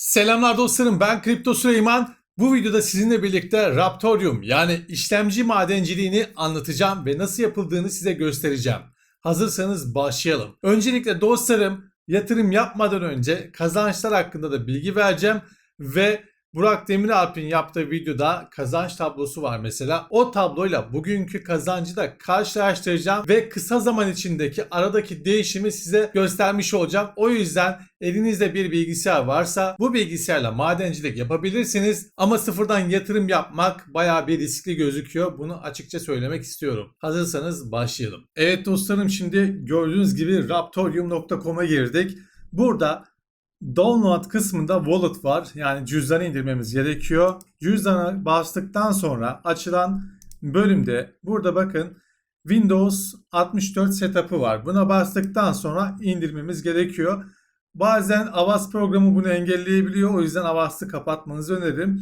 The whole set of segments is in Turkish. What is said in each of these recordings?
Selamlar dostlarım ben Kripto Süleyman. Bu videoda sizinle birlikte Raptorium yani işlemci madenciliğini anlatacağım ve nasıl yapıldığını size göstereceğim. Hazırsanız başlayalım. Öncelikle dostlarım yatırım yapmadan önce kazançlar hakkında da bilgi vereceğim ve Burak Demiralp'in yaptığı videoda kazanç tablosu var mesela. O tabloyla bugünkü kazancı da karşılaştıracağım ve kısa zaman içindeki aradaki değişimi size göstermiş olacağım. O yüzden elinizde bir bilgisayar varsa bu bilgisayarla madencilik yapabilirsiniz ama sıfırdan yatırım yapmak bayağı bir riskli gözüküyor. Bunu açıkça söylemek istiyorum. Hazırsanız başlayalım. Evet dostlarım şimdi gördüğünüz gibi raptorium.com'a girdik. Burada Download kısmında wallet var. Yani cüzdanı indirmemiz gerekiyor. Cüzdana bastıktan sonra açılan bölümde burada bakın Windows 64 setup'ı var. Buna bastıktan sonra indirmemiz gerekiyor. Bazen Avast programı bunu engelleyebiliyor. O yüzden Avast'ı kapatmanızı öneririm.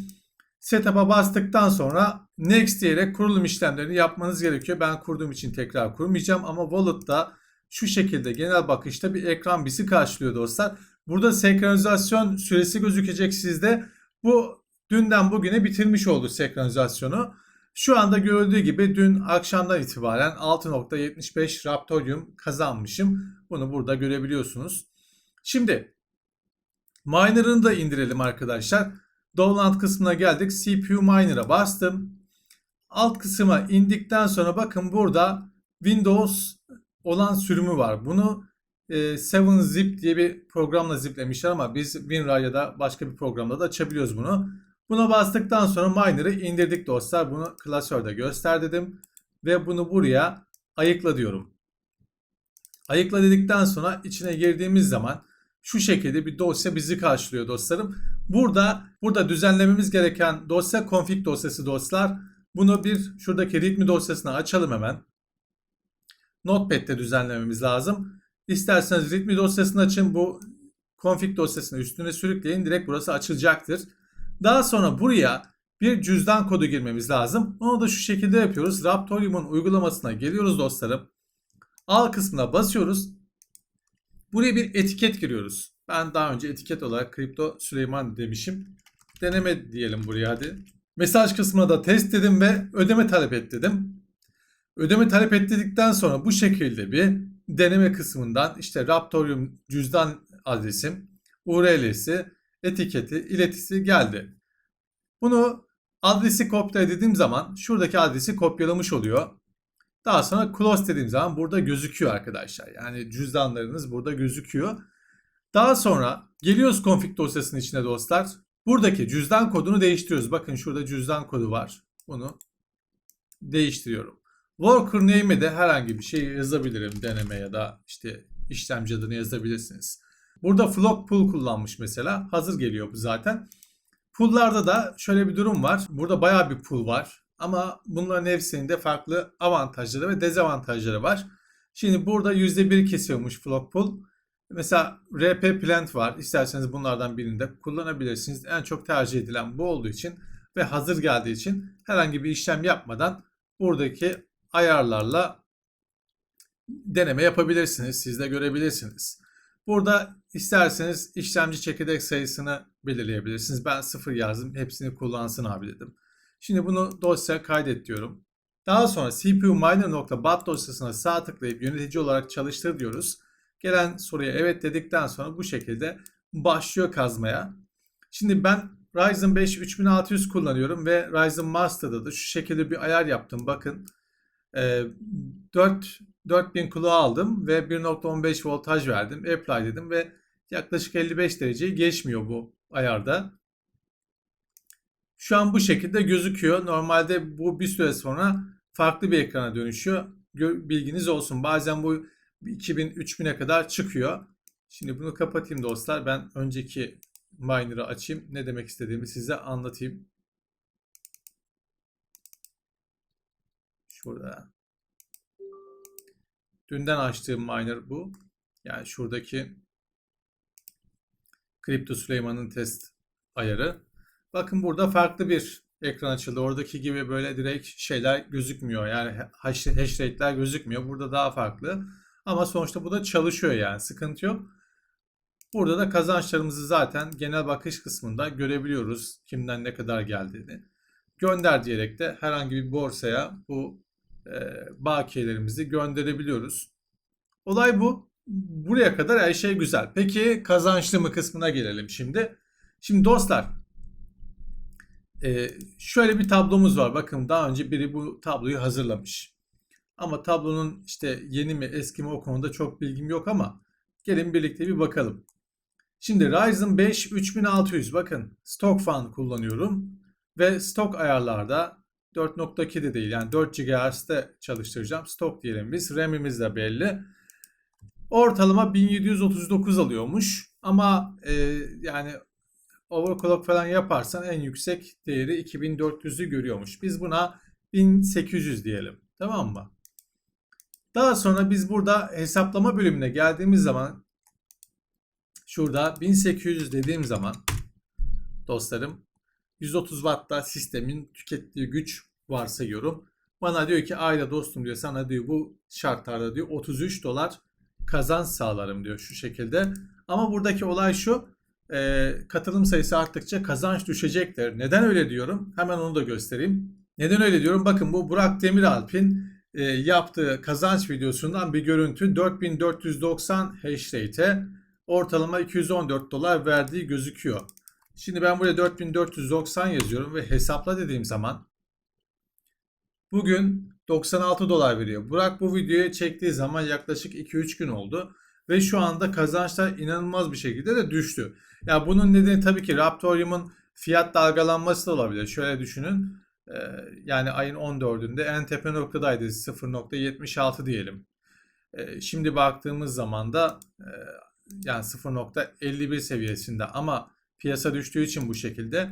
Setup'a bastıktan sonra Next diyerek kurulum işlemlerini yapmanız gerekiyor. Ben kurduğum için tekrar kurmayacağım ama Wallet'ta şu şekilde genel bakışta bir ekran bizi karşılıyor dostlar. Burada senkronizasyon süresi gözükecek sizde. Bu dünden bugüne bitirmiş oldu senkronizasyonu. Şu anda görüldüğü gibi dün akşamdan itibaren 6.75 Raptorium kazanmışım. Bunu burada görebiliyorsunuz. Şimdi Miner'ını da indirelim arkadaşlar. Download kısmına geldik. CPU Miner'a bastım. Alt kısma indikten sonra bakın burada Windows olan sürümü var. Bunu 7zip diye bir programla ziplemişler ama biz WinRAR ya da başka bir programda da açabiliyoruz bunu. Buna bastıktan sonra Miner'ı indirdik dostlar. Bunu klasörde göster dedim. Ve bunu buraya ayıkla diyorum. Ayıkla dedikten sonra içine girdiğimiz zaman şu şekilde bir dosya bizi karşılıyor dostlarım. Burada burada düzenlememiz gereken dosya config dosyası dostlar. Bunu bir şuradaki readme dosyasına açalım hemen. Notepad'de düzenlememiz lazım. İsterseniz readme dosyasını açın. Bu config dosyasını üstüne sürükleyin. Direkt burası açılacaktır. Daha sonra buraya bir cüzdan kodu girmemiz lazım. Onu da şu şekilde yapıyoruz. Raptorium'un uygulamasına geliyoruz dostlarım. Al kısmına basıyoruz. Buraya bir etiket giriyoruz. Ben daha önce etiket olarak Kripto Süleyman demişim. Deneme diyelim buraya hadi. Mesaj kısmına da test dedim ve ödeme talep et dedim. Ödeme talep et dedikten sonra bu şekilde bir deneme kısmından işte Raptorium cüzdan adresim, URL'si, etiketi, iletisi geldi. Bunu adresi kopyala dediğim zaman şuradaki adresi kopyalamış oluyor. Daha sonra close dediğim zaman burada gözüküyor arkadaşlar. Yani cüzdanlarınız burada gözüküyor. Daha sonra geliyoruz config dosyasının içine dostlar. Buradaki cüzdan kodunu değiştiriyoruz. Bakın şurada cüzdan kodu var. Bunu değiştiriyorum. Worker name'e de herhangi bir şey yazabilirim. Deneme ya da işte işlemci adını yazabilirsiniz. Burada flock pool kullanmış mesela. Hazır geliyor bu zaten. Pool'larda da şöyle bir durum var. Burada bayağı bir pool var. Ama bunların hepsinin de farklı avantajları ve dezavantajları var. Şimdi burada %1 kesiyormuş flock pool. Mesela RP plant var. İsterseniz bunlardan birini de kullanabilirsiniz. En çok tercih edilen bu olduğu için ve hazır geldiği için herhangi bir işlem yapmadan buradaki ayarlarla deneme yapabilirsiniz. Siz de görebilirsiniz. Burada isterseniz işlemci çekirdek sayısını belirleyebilirsiniz. Ben sıfır yazdım. Hepsini kullansın abi dedim. Şimdi bunu dosya kaydet diyorum. Daha sonra CPU miner.bat dosyasına sağ tıklayıp yönetici olarak çalıştır diyoruz. Gelen soruya evet dedikten sonra bu şekilde başlıyor kazmaya. Şimdi ben Ryzen 5 3600 kullanıyorum ve Ryzen Master'da da şu şekilde bir ayar yaptım. Bakın 4 4000 kilo aldım ve 1.15 voltaj verdim. Apply dedim ve yaklaşık 55 dereceyi geçmiyor bu ayarda. Şu an bu şekilde gözüküyor. Normalde bu bir süre sonra farklı bir ekrana dönüşüyor. Bilginiz olsun. Bazen bu 2000-3000'e kadar çıkıyor. Şimdi bunu kapatayım dostlar. Ben önceki miner'ı açayım. Ne demek istediğimi size anlatayım. Şurada. Dünden açtığım miner bu. Yani şuradaki Kripto Süleyman'ın test ayarı. Bakın burada farklı bir ekran açıldı. Oradaki gibi böyle direkt şeyler gözükmüyor. Yani hash, hash rate'ler gözükmüyor. Burada daha farklı. Ama sonuçta bu da çalışıyor yani. Sıkıntı yok. Burada da kazançlarımızı zaten genel bakış kısmında görebiliyoruz. Kimden ne kadar geldiğini. Gönder diyerek de herhangi bir borsaya bu bakiyelerimizi gönderebiliyoruz. Olay bu. Buraya kadar her şey güzel. Peki kazançlı mı kısmına gelelim şimdi. Şimdi dostlar e, şöyle bir tablomuz var. Bakın daha önce biri bu tabloyu hazırlamış. Ama tablonun işte yeni mi eski mi o konuda çok bilgim yok ama gelin birlikte bir bakalım. Şimdi Ryzen 5 3600 bakın stock fan kullanıyorum ve stok ayarlarda 4.2 de değil yani 4 GHz'de çalıştıracağım. Stok diyelim biz. RAM'imiz de belli. Ortalama 1739 alıyormuş ama e, yani overclock falan yaparsan en yüksek değeri 2400'ü görüyormuş. Biz buna 1800 diyelim. Tamam mı? Daha sonra biz burada hesaplama bölümüne geldiğimiz zaman şurada 1800 dediğim zaman dostlarım 130 Watt'ta sistemin tükettiği güç varsayıyorum. Bana diyor ki ayda dostum diyor sana diyor bu şartlarda diyor 33 dolar kazanç sağlarım diyor şu şekilde. Ama buradaki olay şu e, katılım sayısı arttıkça kazanç düşecektir. Neden öyle diyorum? Hemen onu da göstereyim. Neden öyle diyorum? Bakın bu Burak Demiralp'in e, yaptığı kazanç videosundan bir görüntü 4490 hash rate'e ortalama 214 dolar verdiği gözüküyor. Şimdi ben buraya 4490 yazıyorum ve hesapla dediğim zaman bugün 96 dolar veriyor. Burak bu videoyu çektiği zaman yaklaşık 2-3 gün oldu. Ve şu anda kazançlar inanılmaz bir şekilde de düştü. Ya yani bunun nedeni tabii ki Raptorium'un fiyat dalgalanması da olabilir. Şöyle düşünün. Yani ayın 14'ünde en tepe noktadaydı 0.76 diyelim. Şimdi baktığımız zaman da yani 0.51 seviyesinde ama piyasa düştüğü için bu şekilde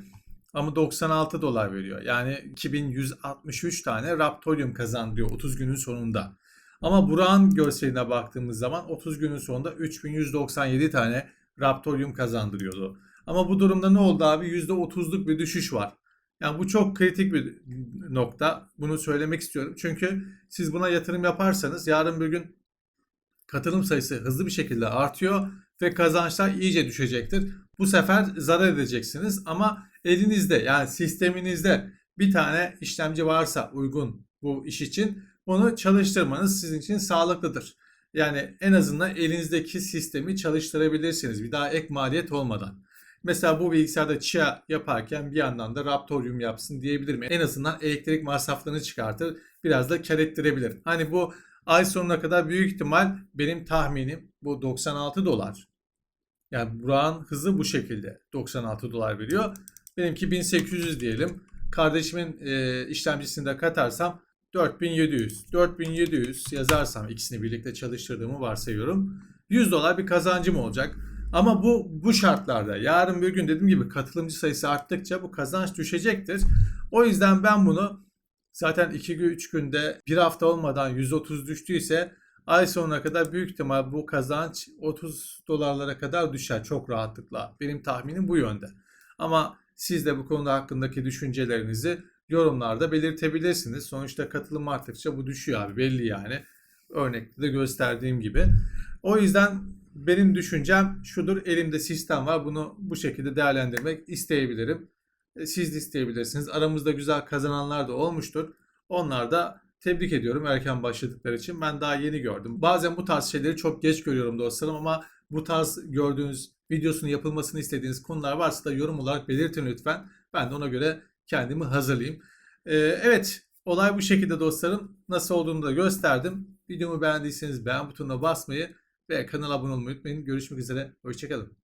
ama 96 dolar veriyor. Yani 2163 tane Raptorium kazandırıyor 30 günün sonunda. Ama Burak'ın görseline baktığımız zaman 30 günün sonunda 3197 tane Raptorium kazandırıyordu. Ama bu durumda ne oldu abi? %30'luk bir düşüş var. Yani bu çok kritik bir nokta. Bunu söylemek istiyorum. Çünkü siz buna yatırım yaparsanız yarın bir gün katılım sayısı hızlı bir şekilde artıyor ve kazançlar iyice düşecektir. Bu sefer zarar edeceksiniz ama elinizde yani sisteminizde bir tane işlemci varsa uygun bu iş için onu çalıştırmanız sizin için sağlıklıdır. Yani en azından elinizdeki sistemi çalıştırabilirsiniz bir daha ek maliyet olmadan. Mesela bu bilgisayarda Chia yaparken bir yandan da Raptorium yapsın diyebilirim. En azından elektrik masraflarını çıkartır. Biraz da kar ettirebilir. Hani bu ay sonuna kadar büyük ihtimal benim tahminim bu 96 dolar. Yani Burak'ın hızı bu şekilde 96 dolar veriyor. Benimki 1800 diyelim. Kardeşimin e, işlemcisini de katarsam 4700. 4700 yazarsam ikisini birlikte çalıştırdığımı varsayıyorum. 100 dolar bir kazancım olacak. Ama bu bu şartlarda yarın bir gün dediğim gibi katılımcı sayısı arttıkça bu kazanç düşecektir. O yüzden ben bunu zaten 2 gün 3 günde bir hafta olmadan 130 düştüyse ay sonuna kadar büyük ihtimal bu kazanç 30 dolarlara kadar düşer çok rahatlıkla. Benim tahminim bu yönde. Ama siz de bu konuda hakkındaki düşüncelerinizi yorumlarda belirtebilirsiniz. Sonuçta katılım arttıkça bu düşüyor abi belli yani. Örnekte de gösterdiğim gibi. O yüzden benim düşüncem şudur. Elimde sistem var. Bunu bu şekilde değerlendirmek isteyebilirim. E, siz de isteyebilirsiniz. Aramızda güzel kazananlar da olmuştur. Onlar da tebrik ediyorum erken başladıkları için. Ben daha yeni gördüm. Bazen bu tarz şeyleri çok geç görüyorum dostlarım ama bu tarz gördüğünüz videosunun yapılmasını istediğiniz konular varsa da yorum olarak belirtin lütfen. Ben de ona göre kendimi hazırlayayım. Ee, evet olay bu şekilde dostlarım. Nasıl olduğunu da gösterdim. Videomu beğendiyseniz beğen butonuna basmayı ve kanala abone olmayı unutmayın. Görüşmek üzere. Hoşçakalın.